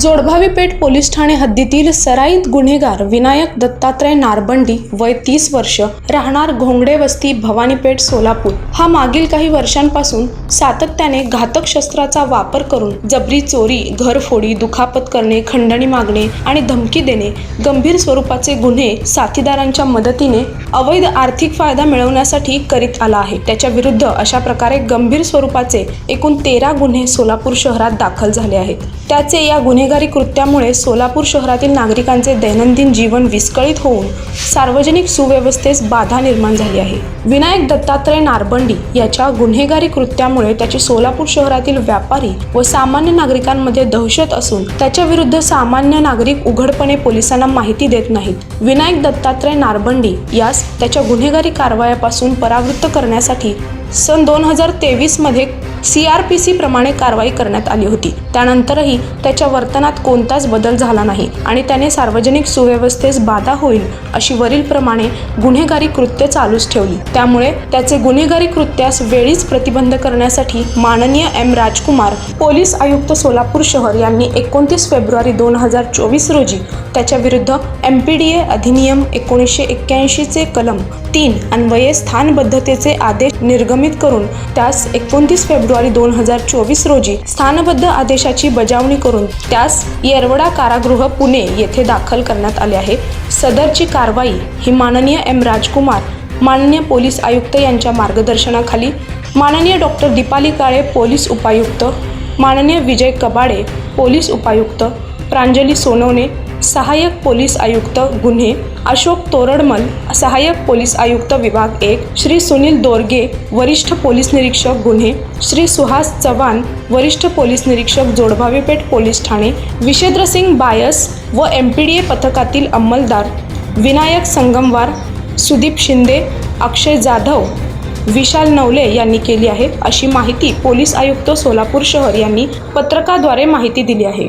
Jodbhavi Peth police Thane हद्दीतील सराईत गुन्हेगार विनायक दत्तात्रय नारबंडी वय तीस वर्ष राहणार घोंगडे वस्ती भवानीपेठ सोलापूर. हा मागील काही वर्षांपासून सातत्याने घातक शस्त्राचा वापर करून जबरी चोरी घरफोडी दुखापत करणे खंडणी मागणे आणि धमकी देणे गंभीर स्वरूपाचे गुन्हे साथीदारांच्या मदतीने अवैध आर्थिक फायदा मिळवण्यासाठी करीत आला आहे. त्याच्या विरुद्ध अशा प्रकारे गंभीर स्वरूपाचे एकूण तेरा गुन्हे सोलापूर शहरात दाखल झाले आहेत. त्याचे या गुन्हे गुन्हेगारी कृत्यामुळे सोलापूर शहरातील नागरिकांचे दैनंदिन जीवन विस्कळीत होऊन सार्वजनिक सुव्यवस्थेस बाधा निर्माण झाली आहे. विनायक दत्तात्रय नारबंडी याच्या गुन्हेगारी कृत्यामुळे त्याची सोलापूर शहरातील व्यापारी व सामान्य नागरिकांमध्ये दहशत असून त्याच्या विरुद्ध सामान्य नागरिक उघडपणे पोलिसांना माहिती देत नाहीत. विनायक दत्तात्रय नारबंडी यास त्याच्या गुन्हेगारी कारवायापासून परावृत्त करण्यासाठी सन दोन हजार तेवीसमध्ये सी आर पी सी प्रमाणे कारवाई करण्यात आली होती. त्यानंतरही त्याच्या वर्तनात कोणताच बदल झाला नाही आणि त्याने सार्वजनिक सुव्यवस्थेस बाधा होईल अशी वरीलप्रमाणे गुन्हेगारी कृत्य चालूच ठेवली. त्यामुळे त्याचे गुन्हेगारी कृत्यास वेळीच प्रतिबंध करण्यासाठी माननीय एम राजकुमार पोलीस आयुक्त सोलापूर शहर यांनी एकोणतीस फेब्रुवारी दोन हजार चोवीस रोजी त्याच्या विरुद्ध एम पी डी ए अधिनियम एकोणीसशे एक्क्याऐंशीचे कलम तीन अन्वये स्थानबद्धतेचे आदेश निर्गमित करून त्यास एकोणतीस फेब्रुवारी दोन हजार चोवीस रोजी स्थानबद्ध आदेशाची बजावणी करून त्यास येरवडा कारागृह पुणे येथे दाखल करण्यात आले आहे. सदरची कारवाई ही माननीय एम राजकुमार माननीय पोलीस आयुक्त यांच्या मार्गदर्शनाखाली माननीय डॉक्टर दीपाली काळे पोलीस उपायुक्त माननीय विजय कबाडे पोलीस उपायुक्त प्रांजली सोनवणे सहाय्यक पोलीस आयुक्त गुन्हे अशोक तोरडमल सहाय्यक पोलीस आयुक्त विभाग एक श्री सुनील दोरगे वरिष्ठ पोलीस निरीक्षक गुन्हे श्री सुहास चव्हाण वरिष्ठ पोलीस निरीक्षक जोडभावीपेठ पोलीस ठाणे विशेंद्रसिंग बायस व एम पी डी ए पथकातील अंमलदार विनायक संगमवार सुदीप शिंदे अक्षय जाधव विशाल नवले यांनी केली आहे अशी माहिती पोलीस आयुक्त सोलापूर शहर यांनी पत्रकाद्वारे माहिती दिली आहे.